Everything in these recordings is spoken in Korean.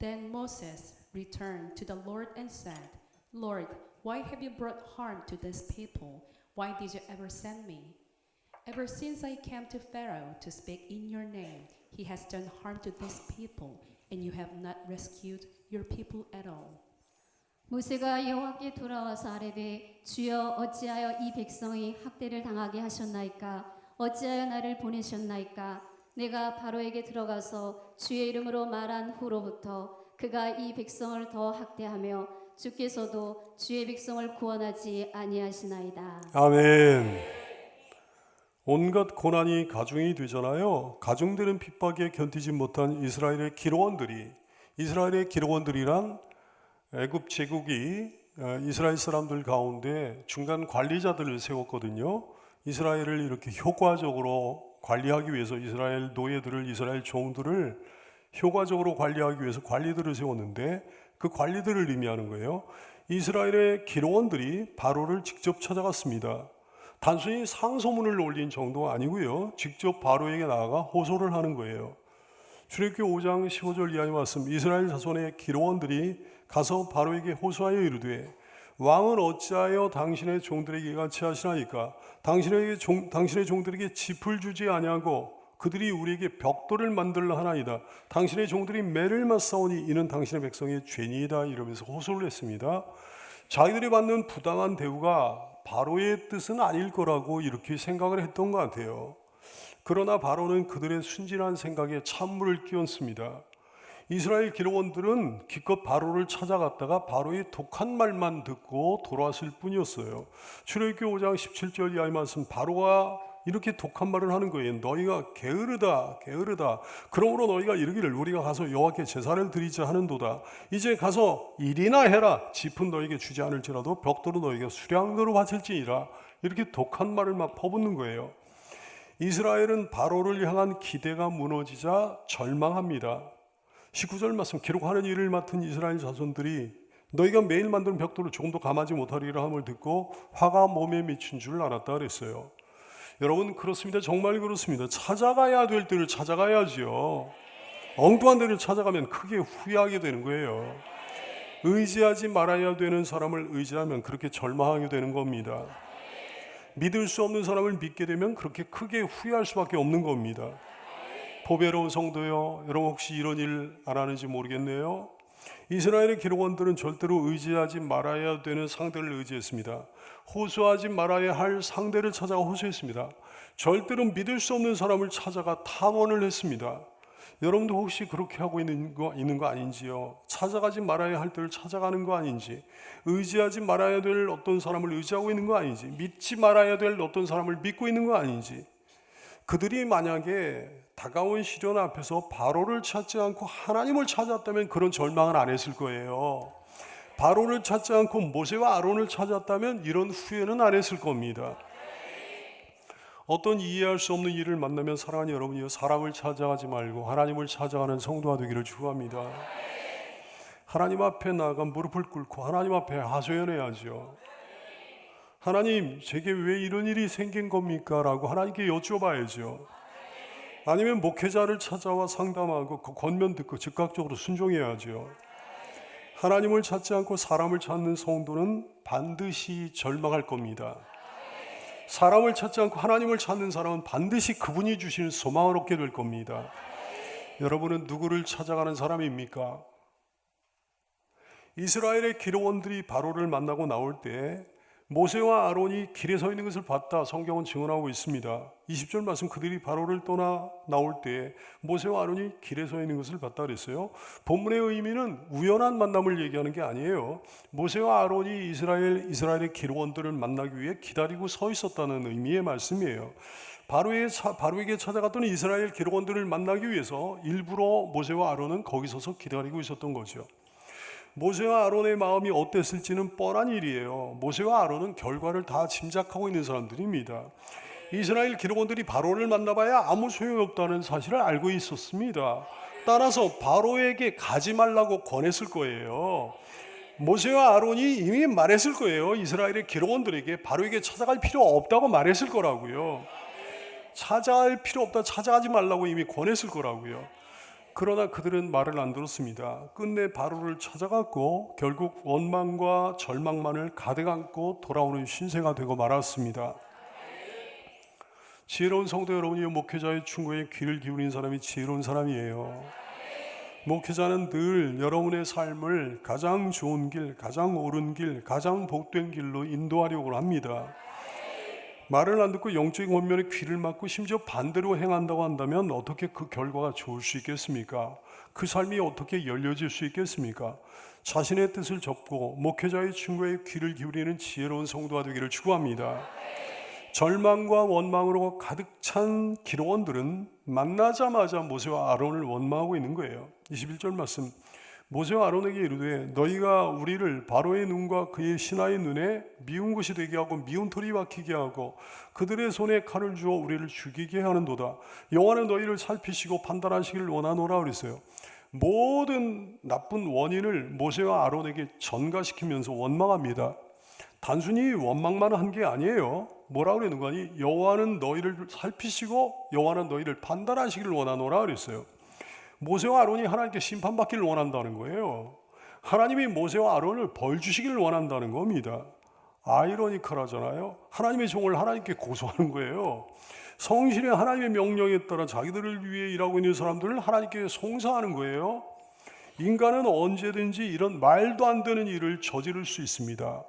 Then Moses returned to the Lord and said, Lord, why have you brought harm to this people? Why did you ever send me? Ever since I came to Pharaoh to speak in your name, he has done harm to this people, and you have not rescued your people at all. 모세가 여호와께 돌아와서 아뢰되 주여 어찌하여 이 백성이 학대를 당하게 하셨나이까 어찌하여 나를 보내셨나이까 내가 바로에게 들어가서 주의 이름으로 말한 후로부터 그가 이 백성을 더 학대하며 주께서도 주의 백성을 구원하지 아니하시나이다 아멘. 온갖 고난이 가중이 되잖아요. 가중되는 핍박에 견디지 못한 이스라엘의 기록원들이 이스라엘의 기록원들이란 애굽 제국이 어, 이스라엘 사람들 가운데 중간 관리자들을 세웠거든요. 이스라엘을 이렇게 효과적으로 관리하기 위해서 이스라엘 노예들을 이스라엘 종들을 효과적으로 관리하기 위해서 관리들을 세웠는데 그 관리들을 의미하는 거예요. 이스라엘의 기록원들이 바로를 직접 찾아갔습니다. 단순히 상소문을 올린 정도가 아니고요. 직접 바로에게 나아가 호소를 하는 거예요. 출애굽기 5장 15절 이하의 말씀 이스라엘 자손의 기록원들이 가서 바로에게 호소하여 이르되 왕은 어찌하여 당신의 종들에게 같이 하시나이까? 당신에게 종, 당신의 종들에게 짚을 주지 아니하고 그들이 우리에게 벽돌을 만들라 하나이다. 당신의 종들이 매를 맞사오니 이는 당신의 백성의 죄니이다. 이러면서 호소를 했습니다. 자기들이 받는 부당한 대우가 바로의 뜻은 아닐 거라고 이렇게 생각을 했던 것 같아요. 그러나 바로는 그들의 순진한 생각에 찬물을 끼얹습니다. 이스라엘 기록원들은 기껏 바로를 찾아갔다가 바로의 독한 말만 듣고 돌아왔을 뿐이었어요. 출애굽기 5장 17절 이하의 말씀 바로가 이렇게 독한 말을 하는 거예요. 너희가 게으르다, 게으르다. 그러므로 너희가 이르기를 우리가 가서 여호와께 제사를 드리자 하는도다. 이제 가서 일이나 해라. 짚은 너에게 주지 않을지라도 벽돌은 너희가 수량으로 바칠지니라. 이렇게 독한 말을 막 퍼붓는 거예요. 이스라엘은 바로를 향한 기대가 무너지자 절망합니다. 19절 말씀 기록하는 일을 맡은 이스라엘 자손들이 너희가 매일 만드는 벽돌을 조금도 감하지 못하리라 함을 듣고 화가 몸에 미친 줄 알았다 그랬어요. 여러분 그렇습니다. 정말 그렇습니다. 찾아가야 될 때를 찾아가야지요. 엉뚱한 데를 찾아가면 크게 후회하게 되는 거예요. 의지하지 말아야 되는 사람을 의지하면 그렇게 절망하게 되는 겁니다. 믿을 수 없는 사람을 믿게 되면 그렇게 크게 후회할 수밖에 없는 겁니다. 보배로운 성도요, 여러분 혹시 이런 일 안 하는지 모르겠네요. 이스라엘의 기록원들은 절대로 의지하지 말아야 되는 상대를 의지했습니다. 호소하지 말아야 할 상대를 찾아가 호소했습니다. 절대로 믿을 수 없는 사람을 찾아가 탐원을 했습니다. 여러분도 혹시 그렇게 하고 있는 거, 있는 거 아닌지요? 찾아가지 말아야 할 때를 찾아가는 거 아닌지, 의지하지 말아야 될 어떤 사람을 의지하고 있는 거 아닌지, 믿지 말아야 될 어떤 사람을 믿고 있는 거 아닌지, 그들이 만약에 다가온 시련 앞에서 바로를 찾지 않고 하나님을 찾았다면 그런 절망을 안 했을 거예요. 바로를 찾지 않고 모세와 아론을 찾았다면 이런 후회는 안 했을 겁니다. 어떤 이해할 수 없는 일을 만나면 사랑하는 여러분이요 사람을 찾아가지 말고 하나님을 찾아가는 성도가 되기를 축원합니다. 하나님 앞에 나가 무릎을 꿇고 하나님 앞에 하소연해야죠. 하나님, 제게 왜 이런 일이 생긴 겁니까? 라고 하나님께 여쭤봐야죠. 아니면 목회자를 찾아와 상담하고 그 권면 듣고 즉각적으로 순종해야죠. 하나님을 찾지 않고 사람을 찾는 성도는 반드시 절망할 겁니다. 사람을 찾지 않고 하나님을 찾는 사람은 반드시 그분이 주시는 소망을 얻게 될 겁니다. 여러분은 누구를 찾아가는 사람입니까? 이스라엘의 기록원들이 바로를 만나고 나올 때 모세와 아론이 길에 서 있는 것을 봤다. 성경은 증언하고 있습니다. 20절 말씀 그들이 바로를 떠나 나올 때 모세와 아론이 길에 서 있는 것을 봤다 그랬어요. 본문의 의미는 우연한 만남을 얘기하는 게 아니에요. 모세와 아론이 이스라엘 이스라엘의 기록원들을 만나기 위해 기다리고 서 있었다는 의미의 말씀이에요. 바로에 바로에게 찾아갔던 이스라엘 기록원들을 만나기 위해서 일부러 모세와 아론은 거기 서서 기다리고 있었던 거죠. 모세와 아론의 마음이 어땠을지는 뻔한 일이에요. 모세와 아론은 결과를 다 짐작하고 있는 사람들입니다. 이스라엘 기록원들이 바로를 만나봐야 아무 소용이 없다는 사실을 알고 있었습니다. 따라서 바로에게 가지 말라고 권했을 거예요. 모세와 아론이 이미 말했을 거예요. 이스라엘의 기록원들에게 바로에게 찾아갈 필요 없다고 말했을 거라고요. 찾아갈 필요 없다, 찾아가지 말라고 이미 권했을 거라고요. 그러나 그들은 말을 안 들었습니다. 끝내 바로를 찾아갔고 결국 원망과 절망만을 가득 안고 돌아오는 신세가 되고 말았습니다. 지혜로운 성도 여러분이 목회자의 충고에 귀를 기울인 사람이 지혜로운 사람이에요. 목회자는 늘 여러분의 삶을 가장 좋은 길, 가장 옳은 길, 가장 복된 길로 인도하려고 합니다. 말을 안 듣고 영적인 원면에 귀를 막고 심지어 반대로 행한다고 한다면 어떻게 그 결과가 좋을 수 있겠습니까? 그 삶이 어떻게 열려질 수 있겠습니까? 자신의 뜻을 접고 목회자의 충고에 귀를 기울이는 지혜로운 성도가 되기를 축원합니다. 절망과 원망으로 가득 찬 기록원들은 만나자마자 모세와 아론을 원망하고 있는 거예요. 21절 말씀. 모세와 아론에게 이르되 너희가 우리를 바로의 눈과 그의 신하의 눈에 미운 것이 되게 하고 미운 털이 박히게 하고 그들의 손에 칼을 주어 우리를 죽이게 하는도다. 여호와는 너희를 살피시고 판단하시기를 원하노라 그랬어요. 모든 나쁜 원인을 모세와 아론에게 전가시키면서 원망합니다. 단순히 원망만 한 게 아니에요. 뭐라 그러는 거니? 여호와는 너희를 살피시고 여호와는 너희를 판단하시기를 원하노라 그랬어요. 모세와 아론이 하나님께 심판받기를 원한다는 거예요. 하나님이 모세와 아론을 벌 주시기를 원한다는 겁니다. 아이러니컬하잖아요. 하나님의 종을 하나님께 고소하는 거예요. 성실히 하나님의 명령에 따라 자기들을 위해 일하고 있는 사람들을 하나님께 송사하는 거예요. 인간은 언제든지 이런 말도 안 되는 일을 저지를 수 있습니다.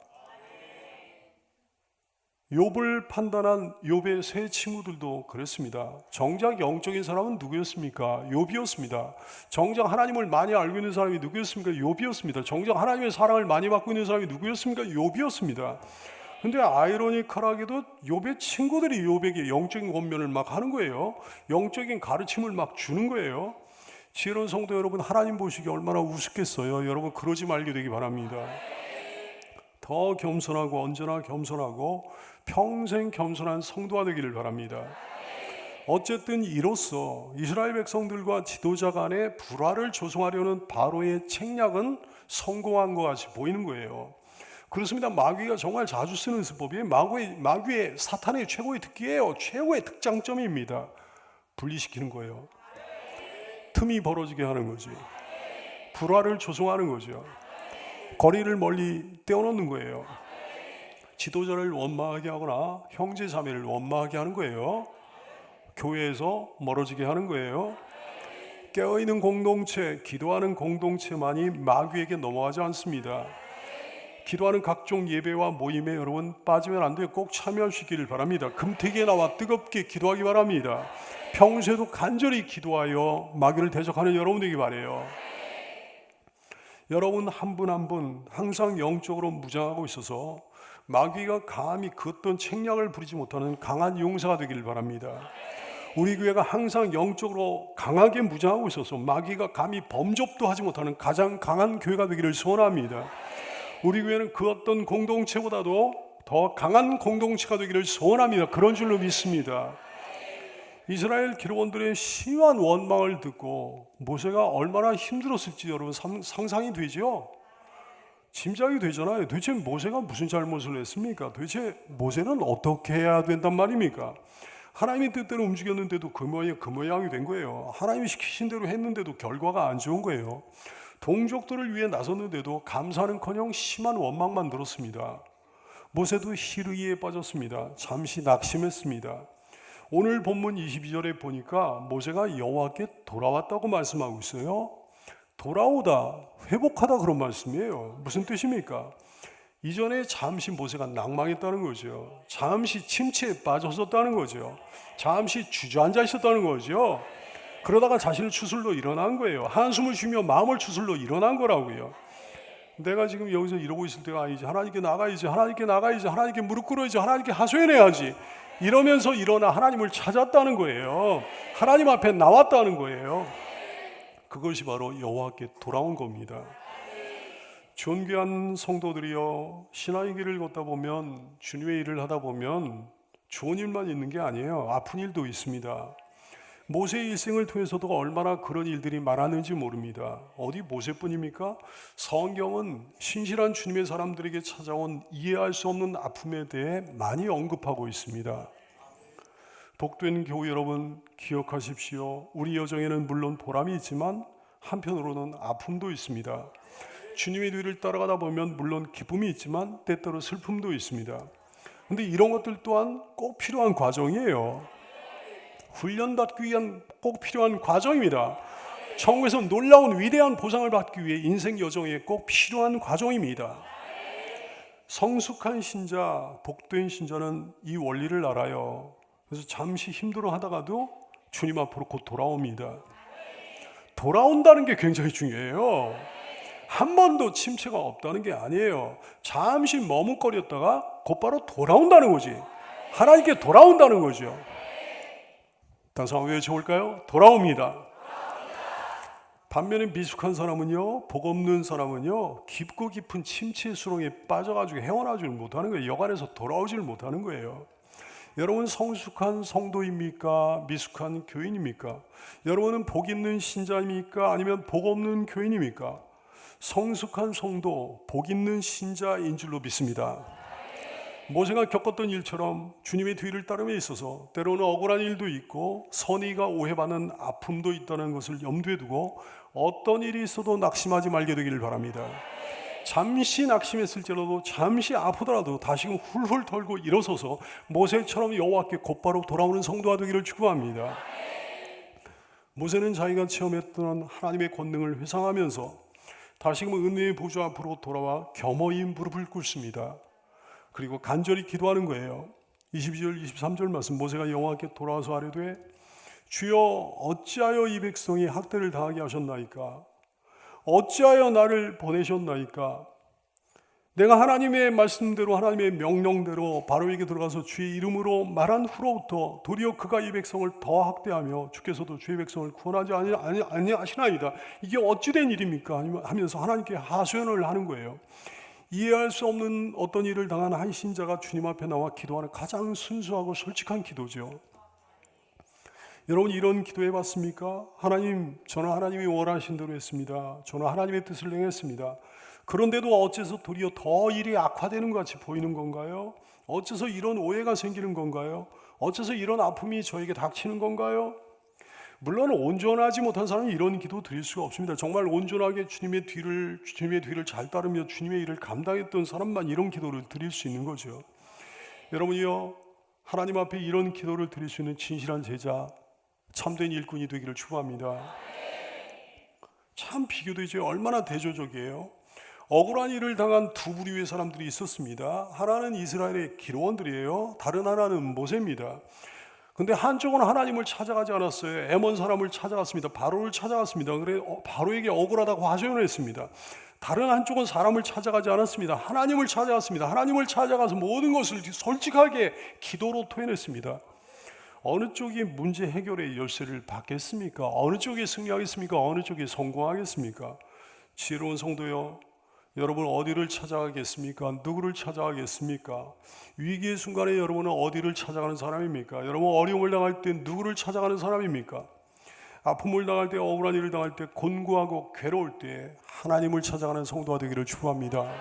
욥을 판단한 욥의 세 친구들도 그랬습니다. 정작 영적인 사람은 누구였습니까? 욥이었습니다. 정작 하나님을 많이 알고 있는 사람이 누구였습니까? 욥이었습니다. 정작 하나님의 사랑을 많이 받고 있는 사람이 누구였습니까? 욥이었습니다. 근데 아이러니컬하게도 욥의 친구들이 욥에게 영적인 권면을 막 하는 거예요. 영적인 가르침을 막 주는 거예요. 지혜로운 성도 여러분, 하나님 보시기 얼마나 우습겠어요. 여러분 그러지 말게 되기 바랍니다. 더 겸손하고 언제나 겸손하고 평생 겸손한 성도가 되기를 바랍니다. 어쨌든 이로써 이스라엘 백성들과 지도자 간의 불화를 조성하려는 바로의 책략은 성공한 것 같이 보이는 거예요. 그렇습니다. 마귀가 정말 자주 쓰는 수법이 마귀의, 마귀의 사탄의 최고의 특기예요. 최고의 특장점입니다. 분리시키는 거예요. 틈이 벌어지게 하는 거지. 불화를 조성하는 거죠. 거리를 멀리 떼어놓는 거예요. 지도자를 원망하게 하거나 형제 자매를 원망하게 하는 거예요. 교회에서 멀어지게 하는 거예요. 깨어있는 공동체, 기도하는 공동체만이 마귀에게 넘어가지 않습니다. 기도하는 각종 예배와 모임에 여러분 빠지면 안 돼요. 꼭 참여하시기를 바랍니다. 금태기에 나와 뜨겁게 기도하기 바랍니다. 평소에도 간절히 기도하여 마귀를 대적하는 여러분 되기 바래요. 여러분 한 분 한 분 항상 영적으로 무장하고 있어서 마귀가 감히 그 어떤 책략을 부리지 못하는 강한 용사가 되기를 바랍니다. 우리 교회가 항상 영적으로 강하게 무장하고 있어서 마귀가 감히 범접도 하지 못하는 가장 강한 교회가 되기를 소원합니다. 우리 교회는 그 어떤 공동체보다도 더 강한 공동체가 되기를 소원합니다. 그런 줄로 믿습니다. 이스라엘 기록원들의 심한 원망을 듣고 모세가 얼마나 힘들었을지 여러분 상- 상상이 되죠? 짐작이 되잖아요. 도대체 모세가 무슨 잘못을 했습니까? 도대체 모세는 어떻게 해야 된단 말입니까? 하나님의 뜻대로 움직였는데도 그 모양, 그 모양이 된 거예요. 하나님이 시키신 대로 했는데도 결과가 안 좋은 거예요. 동족들을 위해 나섰는데도 감사는커녕 심한 원망만 들었습니다. 모세도 희르기에 빠졌습니다. 잠시 낙심했습니다. 오늘 본문 22절에 보니까 모세가 여호와께 돌아왔다고 말씀하고 있어요. 돌아오다, 회복하다 그런 말씀이에요. 무슨 뜻입니까? 이전에 잠시 모세가 낭망했다는 거죠. 잠시 침체에 빠졌었다는 거죠. 잠시 주저앉아 있었다는 거죠. 그러다가 자신을 추슬러 일어난 거예요. 한숨을 쉬며 마음을 추슬러 일어난 거라고요. 내가 지금 여기서 이러고 있을 때가 아니지. 하나님께 나가야지. 하나님께 나가야지. 하나님께 무릎 꿇어야지. 하나님께 하소연해야지. 이러면서 일어나 하나님을 찾았다는 거예요. 하나님 앞에 나왔다는 거예요. 그것이 바로 여호와께 돌아온 겁니다. 존귀한 성도들이여 신앙의 길을 걷다 보면 주님의 일을 하다 보면 좋은 일만 있는 게 아니에요. 아픈 일도 있습니다. 모세의 일생을 통해서도 얼마나 그런 일들이 많았는지 모릅니다. 어디 모세뿐입니까? 성경은 신실한 주님의 사람들에게 찾아온 이해할 수 없는 아픔에 대해 많이 언급하고 있습니다. 복된 교우 여러분 기억하십시오. 우리 여정에는 물론 보람이 있지만 한편으로는 아픔도 있습니다. 주님의 뒤를 따라가다 보면 물론 기쁨이 있지만 때때로 슬픔도 있습니다. 근데 이런 것들 또한 꼭 필요한 과정이에요. 훈련받기 위한 꼭 필요한 과정입니다. 천국에서 놀라운 위대한 보상을 받기 위해 인생 여정에 꼭 필요한 과정입니다. 성숙한 신자, 복된 신자는 이 원리를 알아요. 그래서 잠시 힘들어 하다가도 주님 앞으로 곧 돌아옵니다. 돌아온다는 게 굉장히 중요해요. 한 번도 침체가 없다는 게 아니에요. 잠시 머뭇거렸다가 곧바로 돌아온다는 거지. 하나님께 돌아온다는 거죠. 다시 한번 외쳐볼까요? 돌아옵니다. 반면에 미숙한 사람은요, 복 없는 사람은요, 깊고 깊은 침체 수렁에 빠져가지고 헤어나질 못하는 거예요. 여간에서 돌아오질 못하는 거예요. 여러분 성숙한 성도입니까? 미숙한 교인입니까? 여러분은 복 있는 신자입니까? 아니면 복 없는 교인입니까? 성숙한 성도, 복 있는 신자인 줄로 믿습니다. 모세가 겪었던 일처럼 주님의 뒤를 따름에 있어서 때로는 억울한 일도 있고 선의가 오해받는 아픔도 있다는 것을 염두에 두고 어떤 일이 있어도 낙심하지 말게 되기를 바랍니다. 잠시 낙심했을지라도 잠시 아프더라도 다시금 훌훌 털고 일어서서 모세처럼 여호와께 곧바로 돌아오는 성도가 되기를 축복합니다. 모세는 자기가 체험했던 하나님의 권능을 회상하면서 다시금 은혜의 보좌 앞으로 돌아와 겸허히 무릎을 꿇습니다. 그리고 간절히 기도하는 거예요. 22절 23절 말씀 모세가 여호와께 돌아와서 아뢰되 주여 어찌하여 이 백성이 학대를 당하게 하셨나이까? 어찌하여 나를 보내셨나이까? 내가 하나님의 말씀대로 하나님의 명령대로 바로에게 들어가서 주의 이름으로 말한 후로부터 도리어 그가 이 백성을 더 학대하며 주께서도 주의 백성을 구원하지 아니, 아니, 아니 하시나이다. 이게 어찌된 일입니까? 하면서 하나님께 하소연을 하는 거예요 이해할 수 없는 어떤 일을 당한 한 신자가 주님 앞에 나와 기도하는 가장 순수하고 솔직한 기도죠. 여러분 이런 기도해 봤습니까? 하나님, 저는 하나님이 원하신 대로 했습니다. 저는 하나님의 뜻을 행했습니다. 그런데도 어째서 도리어 더 일이 악화되는 것 같이 보이는 건가요? 어째서 이런 오해가 생기는 건가요? 어째서 이런 아픔이 저에게 닥치는 건가요? 물론 온전하지 못한 사람은 이런 기도 드릴 수가 없습니다. 정말 온전하게 주님의 뒤를 주님의 뒤를 잘 따르며 주님의 일을 감당했던 사람만 이런 기도를 드릴 수 있는 거죠. 여러분이요 하나님 앞에 이런 기도를 드릴 수 있는 진실한 제자, 참된 일꾼이 되기를 축복합니다. 참 비교되죠. 얼마나 대조적이에요. 억울한 일을 당한 두 부류의 사람들이 있었습니다. 하나는 이스라엘의 기록원들이에요. 다른 하나는 모세입니다. 근데 한쪽은 하나님을 찾아가지 않았어요. 에몬 사람을 찾아갔습니다. 바로를 찾아갔습니다. 그래 어, 바로에게 억울하다고 하소연을 했습니다. 다른 한쪽은 사람을 찾아가지 않았습니다. 하나님을 찾아갔습니다. 하나님을 찾아가서 모든 것을 솔직하게 기도로 토해냈습니다. 어느 쪽이 문제 해결의 열쇠를 받겠습니까? 어느 쪽이 승리하겠습니까? 어느 쪽이 성공하겠습니까? 지혜로운 성도요. 여러분 어디를 찾아가겠습니까? 누구를 찾아가겠습니까? 위기의 순간에 여러분은 어디를 찾아가는 사람입니까? 여러분 어려움을 당할 때 누구를 찾아가는 사람입니까? 아픔을 당할 때 억울한 일을 당할 때 곤고하고 괴로울 때 하나님을 찾아가는 성도가 되기를 축복합니다.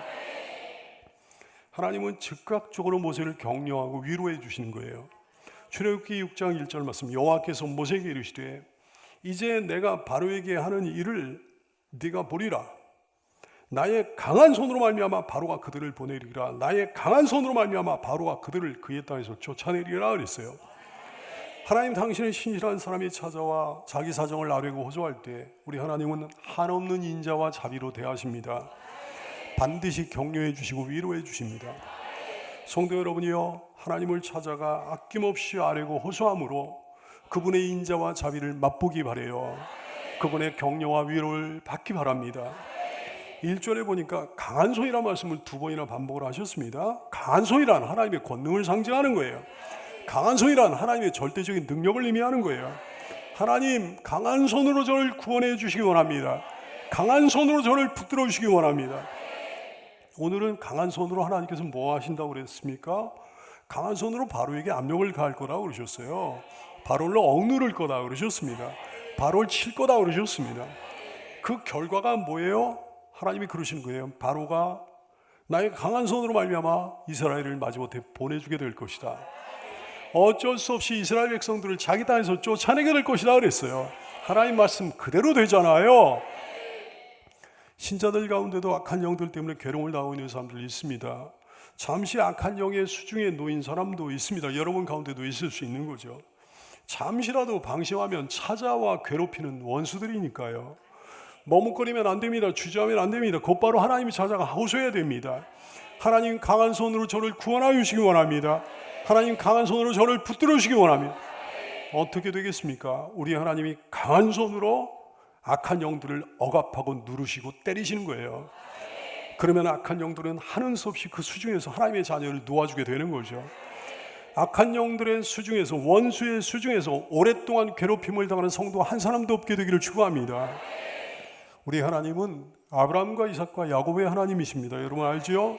하나님은 즉각적으로 모세를 격려하고 위로해 주시는 거예요. 출애굽기 6장 1절 말씀 여호와께서 모세에게 이르시되 이제 내가 바로에게 하는 일을 네가 보리라 나의 강한 손으로 말미암아 바로가 그들을 보내리라 나의 강한 손으로 말미암아 바로가 그들을 그의 땅에서 쫓아내리라 그랬어요. 하나님 당신의 신실한 사람이 찾아와 자기 사정을 아뢰고 호소할 때 우리 하나님은 한없는 인자와 자비로 대하십니다. 반드시 격려해 주시고 위로해 주십니다. 성도 여러분이요 하나님을 찾아가 아낌없이 아뢰고 호소함으로 그분의 인자와 자비를 맛보기 바래요. 그분의 격려와 위로를 받기 바랍니다. 1절에 보니까 강한 손이라는 말씀을 두 번이나 반복을 하셨습니다. 강한 손이란 하나님의 권능을 상징하는 거예요. 강한 손이란 하나님의 절대적인 능력을 의미하는 거예요. 하나님 강한 손으로 저를 구원해 주시기 원합니다. 강한 손으로 저를 붙들어 주시기 원합니다. 오늘은 강한 손으로 하나님께서 뭐 하신다고 그랬습니까? 강한 손으로 바로에게 압력을 가할 거라고 그러셨어요. 바로를 억누를 거다 그러셨습니다. 바로를 칠 거다 그러셨습니다. 그 결과가 뭐예요? 하나님이 그러시는 거예요. 바로가 나의 강한 손으로 말미암아 이스라엘을 마지못해 보내주게 될 것이다. 어쩔 수 없이 이스라엘 백성들을 자기 땅에서 쫓아내게 될 것이다 그랬어요. 하나님 말씀 그대로 되잖아요. 신자들 가운데도 악한 영들 때문에 괴로움을 당하고 있는 사람들이 있습니다. 잠시 악한 영의 수중에 놓인 사람도 있습니다. 여러분 가운데도 있을 수 있는 거죠. 잠시라도 방심하면 찾아와 괴롭히는 원수들이니까요. 머뭇거리면 안 됩니다. 주저하면 안 됩니다. 곧바로 하나님이 찾아가 호소해야 됩니다. 하나님 강한 손으로 저를 구원하여 주시기 원합니다. 하나님 강한 손으로 저를 붙들어 주시기 원합니다. 어떻게 되겠습니까? 우리 하나님이 강한 손으로 악한 영들을 억압하고 누르시고 때리시는 거예요. 그러면 악한 영들은 하는 수 없이 그 수중에서 하나님의 자녀를 놓아주게 되는 거죠. 악한 영들의 수중에서 원수의 수중에서 오랫동안 괴롭힘을 당하는 성도 한 사람도 없게 되기를 축원합니다. 우리 하나님은 아브라함과 이삭과 야곱의 하나님이십니다. 여러분 알지요?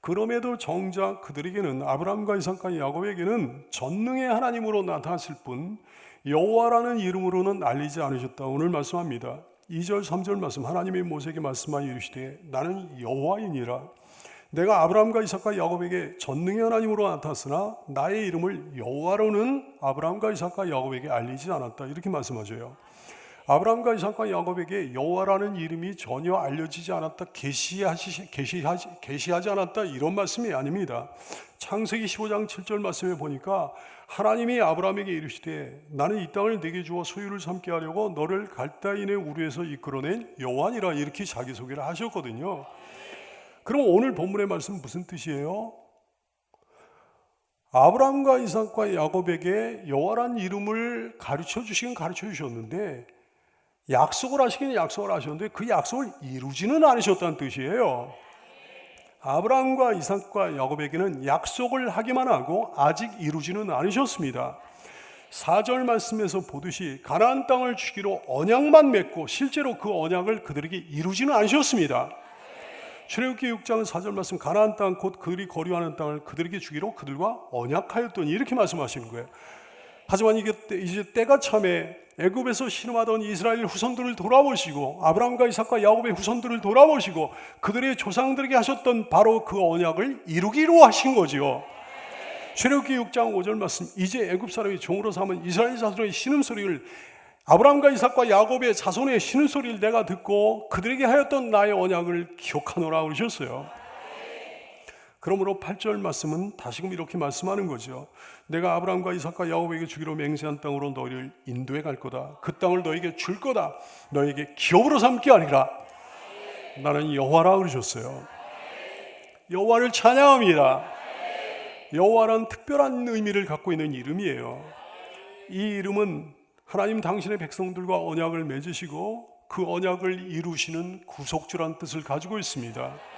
그럼에도 정작 그들에게는 아브라함과 이삭과 야곱에게는 전능의 하나님으로 나타났을 뿐 여호와라는 이름으로는 알리지 않으셨다. 오늘 말씀합니다. 2절 3절 말씀 하나님의 모세에게 말씀하여 이르시되 나는 여호와이니라 내가 아브라함과 이삭과 야곱에게 전능의 하나님으로 나타났으나 나의 이름을 여호와로는 아브라함과 이삭과 야곱에게 알리지 않았다. 이렇게 말씀하셔요. 아브라함과 이삭과 야곱에게 여호와라는 이름이 전혀 알려지지 않았다. 계시하지 계시하지 계시하지 않았다. 이런 말씀이 아닙니다. 창세기 15장 7절 말씀에 보니까 하나님이 아브라함에게 이르시되 나는 이 땅을 내게 주어 소유를 삼게 하려고 너를 갈다인의 우르에서 이끌어낸 여호와니라 이렇게 자기 소개를 하셨거든요. 그럼 오늘 본문의 말씀 무슨 뜻이에요? 아브라함과 이삭과 야곱에게 여호와란 이름을 가르쳐 주시긴 가르쳐 주셨는데 약속을 하시긴 약속을 하셨는데 그 약속을 이루지는 않으셨다는 뜻이에요. 아브라함과 이삭과 야곱에게는 약속을 하기만 하고 아직 이루지는 않으셨습니다. 4절 말씀에서 보듯이 가나안 땅을 주기로 언약만 맺고 실제로 그 언약을 그들에게 이루지는 않으셨습니다. 출애굽기 6장 4절 말씀 가나안 땅 곧 그들이 거류하는 땅을 그들에게 주기로 그들과 언약하였더니 이렇게 말씀하시는 거예요. 하지만 이게 때- 이제 때가 참에 애굽에서 신음하던 이스라엘 후손들을 돌아보시고 아브라함과 이삭과 야곱의 후손들을 돌아보시고 그들의 조상들에게 하셨던 바로 그 언약을 이루기로 하신 거지요. 출애굽기 6장 5절 말씀 이제 애굽 사람이 종으로 삼은 이스라엘 자손의 신음 소리를 아브라함과 이삭과 야곱의 자손의 신음 소리를 내가 듣고 그들에게 하였던 나의 언약을 기억하노라 그러셨어요. 그러므로 8절 말씀은 다시금 이렇게 말씀하는 거죠. 내가 아브라함과 이삭과 야곱에게 주기로 맹세한 땅으로 너희를 인도해 갈 거다. 그 땅을 너에게 줄 거다. 너에게 기업으로 삼게 하리라. 나는 여호와라 그러셨어요. 여호와를 찬양합니다. 여호와란 특별한 의미를 갖고 있는 이름이에요. 이 이름은 하나님 당신의 백성들과 언약을 맺으시고 그 언약을 이루시는 구속주란 뜻을 가지고 있습니다.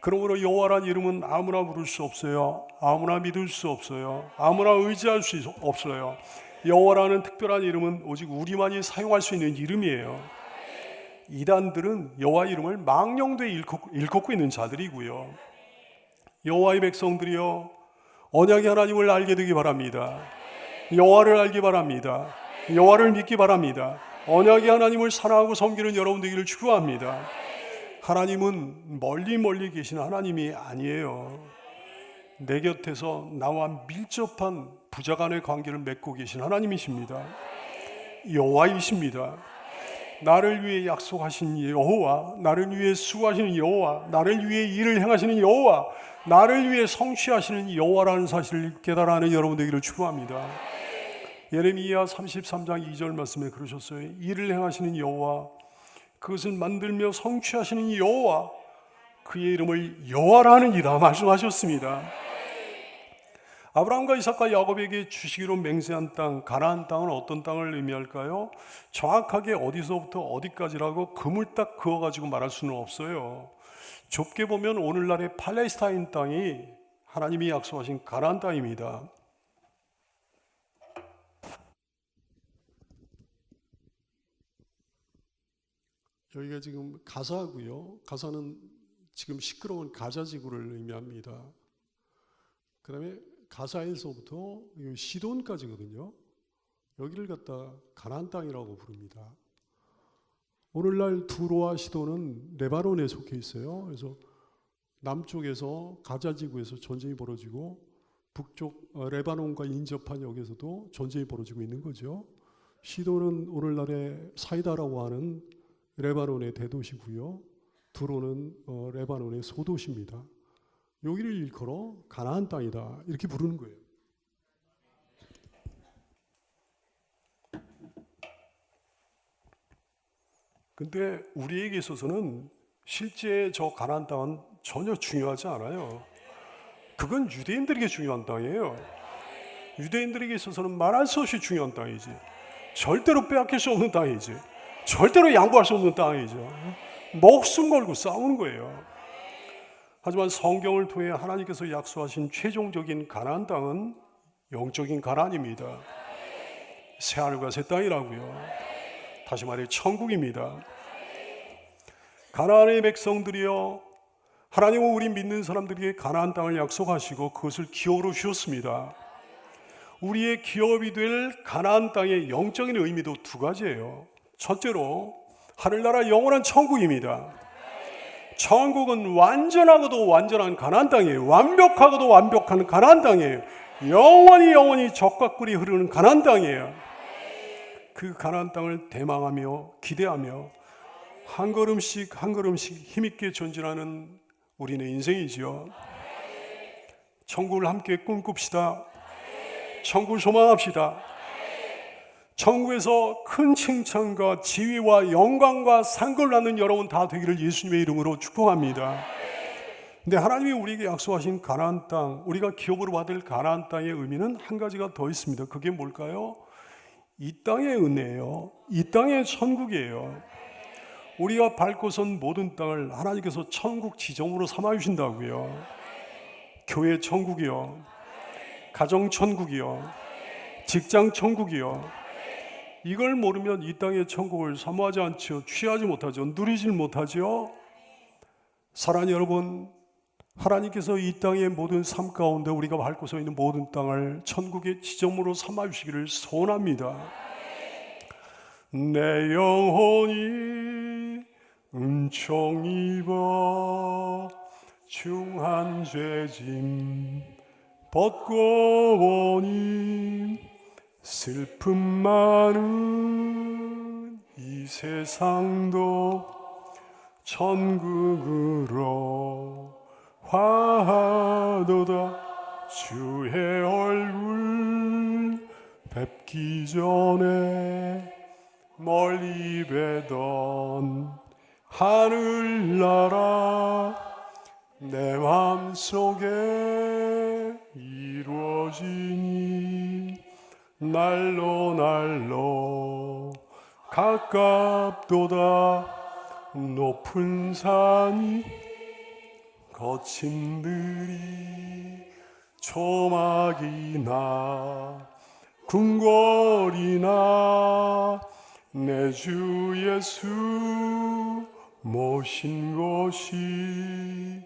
그러므로 여호와란 이름은 아무나 부를 수 없어요. 아무나 믿을 수 없어요. 아무나 의지할 수 있- 없어요. 여호와라는 특별한 이름은 오직 우리만이 사용할 수 있는 이름이에요. 이단들은 여호와 이름을 일컫고, 일컫고 있는 자들이고요. 여호와의 백성들이여 언약의 하나님을 알게 되기 바랍니다. 여호와를 알기 바랍니다. 여호와를 믿기 바랍니다. 언약의 하나님을 사랑하고 섬기는 여러분 되기를 축원합니다. 하나님은 멀리 멀리 계신 하나님이 아니에요. 내 곁에서 나와 밀접한 부자 간의 관계를 맺고 계신 하나님이십니다. 여호와이십니다. 나를 위해 약속하신 여호와, 나를 위해 수고하시는 여호와, 나를 위해 일을 행하시는 여호와, 나를 위해 성취하시는 여호와라는 사실을 깨달아는 여러분 되기를 축원합니다. 예레미야 33장 2절 말씀에 그러셨어요. 일을 행하시는 여호와, 그것을 만들며 성취하시는 여호와, 그의 이름을 여호와라는 이라 말씀하셨습니다. 아브라함과 이삭과 야곱에게 주시기로 맹세한 땅, 가나안 땅은 어떤 땅을 의미할까요? 정확하게 어디서부터 어디까지라고 금을 딱 그어 가지고 말할 수는 없어요. 좁게 보면 오늘날의 팔레스타인 땅이 하나님이 약속하신 가나안 땅입니다. 여기가 지금 가사고요. 가사는 지금 시끄러운 가자 지구를 의미합니다. 그 다음에 가사에서부터 여기 시돈까지거든요. 여기를 갖다 가나안 땅이라고 부릅니다. 오늘날 두로와 시돈은 레바논에 속해 있어요. 그래서 남쪽에서 가자 지구에서 전쟁이 벌어지고 북쪽 어, 레바논과 인접한 역에서도 전쟁이 벌어지고 있는 거죠. 시도는 오늘날의 사이다라고 하는 레바논의 대도시고요. 두로는 어, 레바논의 소도시입니다. 여기를 일컬어 가나안 땅이다 이렇게 부르는 거예요. 근데 우리에게 있어서는 실제 저 가나안 땅은 전혀 중요하지 않아요. 그건 유대인들에게 중요한 땅이에요. 유대인들에게 있어서는 말할 수 없이 중요한 땅이지. 절대로 빼앗길 수 없는 땅이지. 절대로 양보할 수 없는 땅이죠. 목숨 걸고 싸우는 거예요. 하지만 성경을 통해 하나님께서 약속하신 최종적인 가나안 땅은 영적인 가나안입니다. 새 하늘과 새 땅이라고요. 다시 말해 천국입니다. 가나안의 백성들이여 하나님은 우리 믿는 사람들에게 가나안 땅을 약속하시고 그것을 기업으로 주셨습니다. 우리의 기업이 될 가나안 땅의 영적인 의미도 두 가지예요. 첫째로 하늘나라 영원한 천국입니다. 천국은 완전하고도 완전한 가나안 땅이에요. 완벽하고도 완벽한 가나안 땅이에요. 영원히 영원히 적과 꿀이 흐르는 가나안 땅이에요. 그 가나안 땅을 대망하며 기대하며 한 걸음씩 한 걸음씩 힘있게 전진하는 우리의 인생이지요. 천국을 함께 꿈꿉시다. 천국을 소망합시다. 천국에서 큰 칭찬과 지위와 영광과 상급을 받는 여러분 다 되기를 예수님의 이름으로 축복합니다. 근데 하나님이 우리에게 약속하신 가나안 땅, 우리가 기업으로 받을 가나안 땅의 의미는 한 가지가 더 있습니다. 그게 뭘까요? 이 땅의 은혜예요. 이 땅의 천국이에요. 우리가 밟고 선 모든 땅을 하나님께서 천국 지정으로 삼아 주신다고요. 교회 천국이요. 가정 천국이요. 직장 천국이요. 이걸 모르면 이 땅의 천국을 사모하지 않죠. 취하지 못하죠. 누리질 못하죠. 사랑하는 여러분, 하나님께서 이 땅의 모든 삶 가운데 우리가 밟고 서 있는 모든 땅을 천국의 지점으로 삼아 주시기를 소원합니다. 내 영혼이 은총 입어 중한 죄짐 벗고 보니 슬픔 많은 이 세상도 천국으로 화하도다. 주의 얼굴 뵙기 전에 멀리 뵈던 하늘나라 내 맘속에 이루어지니 날로 날로 가깝도다. 높은 산이 거친 들이 초막이나. 궁궐이나 내 주 예수 모신 곳이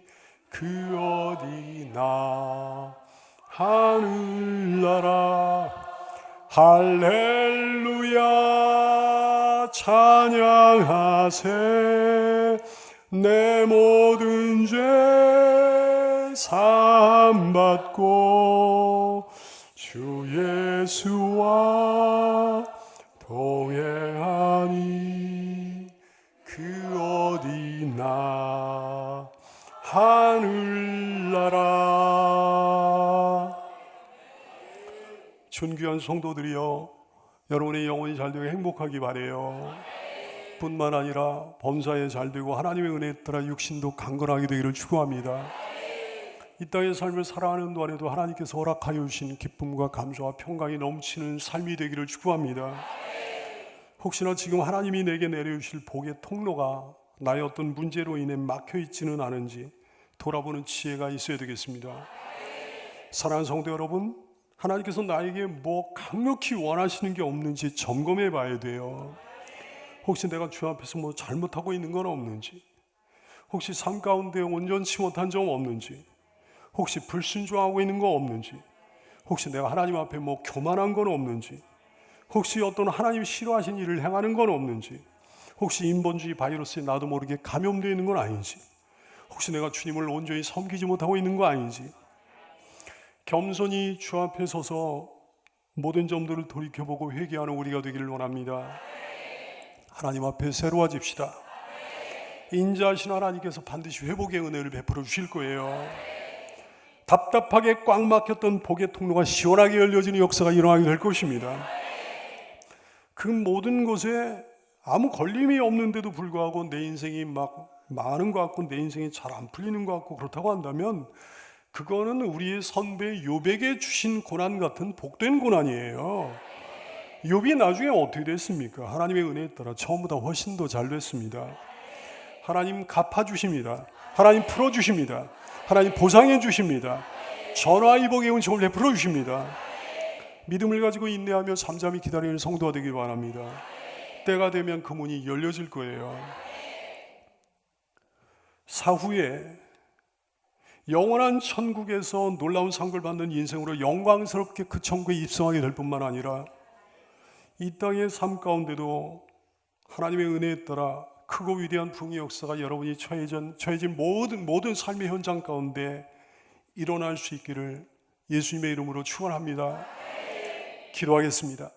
그 어디나 하늘나라 할렐루야 찬양하세. 내 모든 죄 사함받고 주 예수와 동행하니 그 어디나 하늘 존귀한 성도들이여 여러분의 영혼이 잘 되고 행복하기 바래요. 뿐만 아니라 범사에 잘 되고 하나님의 은혜에 따라 육신도 강건하게 되기를 축원합니다. 이 땅의 삶을 살아가는 동안에도 하나님께서 허락하여 주신 기쁨과 감사와 평강이 넘치는 삶이 되기를 축원합니다. 혹시나 지금 하나님이 내게 내려주실 복의 통로가 나의 어떤 문제로 인해 막혀 있지는 않은지 돌아보는 지혜가 있어야 되겠습니다. 사랑하는 성도 여러분, 하나님께서 나에게 뭐 강력히 원하시는 게 없는지 점검해 봐야 돼요. 혹시 내가 주 앞에서 뭐 잘못하고 있는 건 없는지, 혹시 삶 가운데 온전치 못한 점 없는지, 혹시 불순종하고 있는 거 없는지, 혹시 내가 하나님 앞에 뭐 교만한 건 없는지, 혹시 어떤 하나님 싫어하신 일을 행하는 건 없는지, 혹시 인본주의 바이러스에 나도 모르게 감염되어 있는 건 아닌지, 혹시 내가 주님을 온전히 섬기지 못하고 있는 거 아닌지, 겸손히 주 앞에 서서 모든 점들을 돌이켜보고 회개하는 우리가 되기를 원합니다. 하나님 앞에 새로워집시다. 인자하신 하나님께서 반드시 회복의 은혜를 베풀어 주실 거예요. 답답하게 꽉 막혔던 복의 통로가 시원하게 열려지는 역사가 일어나게 될 것입니다. 그 모든 것에 아무 걸림이 없는데도 불구하고 내 인생이 막 많은 것 같고 내 인생이 잘 안 풀리는 것 같고 그렇다고 한다면 그거는 우리의 선배 요백에 주신 고난 같은 복된 고난이에요. 욥이 나중에 어떻게 됐습니까? 하나님의 은혜에 따라 처음보다 훨씬 더 잘 됐습니다. 하나님 갚아 주십니다. 하나님 풀어 주십니다. 하나님 보상해 주십니다. 전화위복의 은총을 베풀어 주십니다. 믿음을 가지고 인내하며 잠잠히 기다리는 성도가 되길 바랍니다. 때가 되면 그 문이 열려질 거예요. 사후에 영원한 천국에서 놀라운 상을 받는 인생으로 영광스럽게 그 천국에 입성하게 될 뿐만 아니라 이 땅의 삶 가운데도 하나님의 은혜에 따라 크고 위대한 부흥의 역사가 여러분이 처해진, 처해진 모든, 모든 삶의 현장 가운데 일어날 수 있기를 예수님의 이름으로 축원합니다. 기도하겠습니다.